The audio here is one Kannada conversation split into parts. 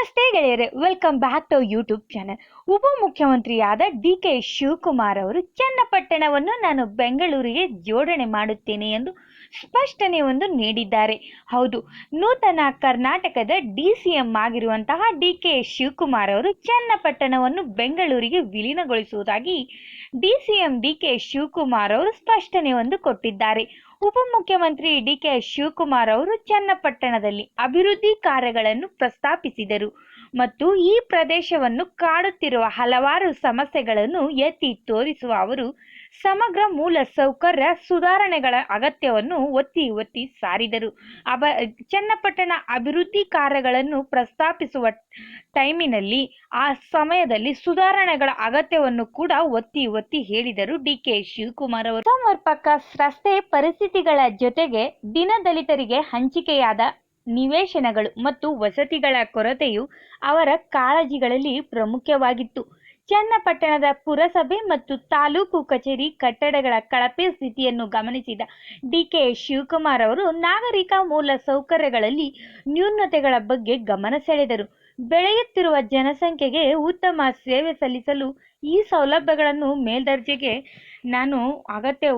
ನಮಸ್ತೆ ಗೆಳೆಯರೆ welcome back to YouTube channel ಉಪಮುಖ್ಯಮಂತ್ರಿಯಾದ D K Shivakumar ಅವರು ಚನ್ನಪಟ್ಟಣವನ್ನು ನಾನು ಬೆಂಗಳೂರಿಗೆ ಜೋಡಣೆ ಮಾಡುತ್ತೇನೆ ಎಂದು ಸ್ಪಷ್ಟನೆಯೊಂದು ನೀಡಿದ್ದಾರೆ. ಹೌದು, ನೂತನ ಕರ್ನಾಟಕದ ಡಿ ಸಿ ಎಂ ಆಗಿರುವಂತಹ ಡಿ ಕೆ ಶಿವಕುಮಾರ್ ಅವರು ಚನ್ನಪಟ್ಟಣವನ್ನು ಬೆಂಗಳೂರಿಗೆ ವಿಲೀನಗೊಳಿಸುವುದಾಗಿ D C M D K Shivakumar ಅವರು ಸ್ಪಷ್ಟನೆಯೊಂದು ಕೊಟ್ಟಿದ್ದಾರೆ. ಉಪಮುಖ್ಯಮಂತ್ರಿ ಡಿ ಕೆ ಶಿವಕುಮಾರ್ ಅವರು ಚನ್ನಪಟ್ಟಣದಲ್ಲಿ ಅಭಿವೃದ್ಧಿ ಕಾರ್ಯಗಳನ್ನು ಪ್ರಸ್ತಾಪಿಸಿದರು. ಮತ್ತು ಈ ಪ್ರದೇಶವನ್ನು ಕಾಡುತ್ತಿರುವ ಹಲವಾರು ಸಮಸ್ಯೆಗಳನ್ನು ಎತ್ತಿ ತೋರಿಸುವ ಅವರು ಸಮಗ್ರ ಮೂಲ ಸೌಕರ್ಯ ಸುಧಾರಣೆಗಳ ಅಗತ್ಯವನ್ನು ಒತ್ತಿ ಒತ್ತಿ ಸಾರಿದರು. ಅಬ ಚನ್ನಪಟ್ಟಣ ಅಭಿವೃದ್ಧಿ ಕಾರ್ಯಗಳನ್ನು ಪ್ರಸ್ತಾಪಿಸುವ ಟೈಮಿನಲ್ಲಿ ಆ ಸಮಯದಲ್ಲಿ ಸುಧಾರಣೆಗಳ ಅಗತ್ಯವನ್ನು ಕೂಡ ಒತ್ತಿ ಒತ್ತಿ ಹೇಳಿದರು ಡಿ ಕೆ ಶಿವಕುಮಾರ್ ಅವರು. ಸಮರ್ಪಕ ರಸ್ತೆ ಪರಿಸ್ಥಿತಿಗಳ ಜೊತೆಗೆ ದಿನದಲಿತರಿಗೆ ಹಂಚಿಕೆಯಾದ ನಿವೇಶನಗಳು ಮತ್ತು ವಸತಿಗಳ ಕೊರತೆಯು ಅವರ ಕಾಳಜಿಗಳಲ್ಲಿ ಪ್ರಮುಖವಾಗಿತ್ತು ಚನ್ನಪಟ್ಟಣದ ಪುರಸಭೆ ಮತ್ತು ತಾಲೂಕು ಕಚೇರಿ ಕಟ್ಟಡಗಳ ಕಳಪೆ ಸ್ಥಿತಿಯನ್ನು ಗಮನಿಸಿದ ಡಿಕೆ ಶಿವಕುಮಾರ್ ಅವರು ನಾಗರಿಕ ಮೂಲ ಸೌಕರ್ಯಗಳಲ್ಲಿ ನ್ಯೂನತೆಗಳ ಬಗ್ಗೆ ಗಮನ ಸೆಳೆದರು. ಬೆಳೆಯುತ್ತಿರುವ ಜನಸಂಖ್ಯೆಗೆ ಉತ್ತಮ ಸೇವೆ ಸಲ್ಲಿಸಲು ಈ ಸೌಲಭ್ಯಗಳನ್ನು ಮೇಲ್ದರ್ಜೆಗೆ ನಾನು ಅಗತ್ಯ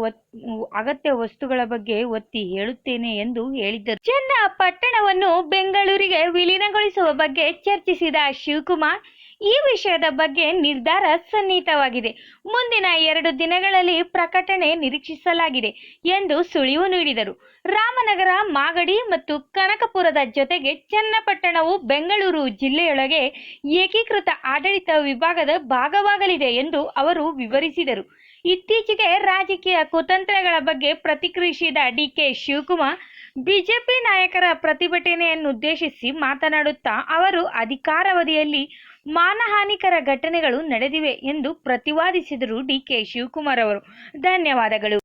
ಅಗತ್ಯ ವಸ್ತುಗಳ ಬಗ್ಗೆ ಒತ್ತಿ ಹೇಳುತ್ತೇನೆ ಎಂದು ಹೇಳಿದ್ದರು ಚನ್ನಪಟ್ಟಣವನ್ನು ಬೆಂಗಳೂರಿಗೆ ವಿಲೀನಗೊಳಿಸುವ ಬಗ್ಗೆ ಚರ್ಚಿಸಿದ ಶಿವಕುಮಾರ್ ಈ ವಿಷಯದ ಬಗ್ಗೆ ನಿರ್ಧಾರ ಸನ್ನಿಹಿತವಾಗಿದೆ. ಮುಂದಿನ ಎರಡು ದಿನಗಳಲ್ಲಿ ಪ್ರಕಟಣೆ ನಿರೀಕ್ಷಿಸಲಾಗಿದೆ ಎಂದು ಸುಳಿವು ನೀಡಿದರು. ರಾಮನಗರ, ಮಾಗಡಿ ಮತ್ತು ಕನಕಪುರದ ಜೊತೆಗೆ ಚನ್ನಪಟ್ಟಣವು ಬೆಂಗಳೂರು ಜಿಲ್ಲೆಯೊಳಗೆ ಏಕೀಕೃತ ಆಡಳಿತ ವಿಭಾಗದ ಭಾಗವಾಗಲಿದೆ ಎಂದು ಅವರು ವಿವರಿಸಿದರು. ಇತ್ತೀಚೆಗೆ ರಾಜಕೀಯ ಕುತಂತ್ರಗಳ ಬಗ್ಗೆ ಪ್ರತಿಕ್ರಿಯಿಸಿದ ಡಿಕೆ ಶಿವಕುಮಾರ್ ಬಿಜೆಪಿ ನಾಯಕರ ಪ್ರತಿಭಟನೆಯನ್ನುದ್ದೇಶಿಸಿ ಮಾತನಾಡುತ್ತಾ ಅವರು ಅಧಿಕಾರಾವಧಿಯಲ್ಲಿ ಮಾನಹಾನಿಕರ ಘಟನೆಗಳು ನಡೆದಿವೆ ಎಂದು ಪ್ರತಿವಾದಿಸಿದರು ಡಿಕೆ ಶಿವಕುಮಾರ್ ಅವರು. ಧನ್ಯವಾದಗಳು.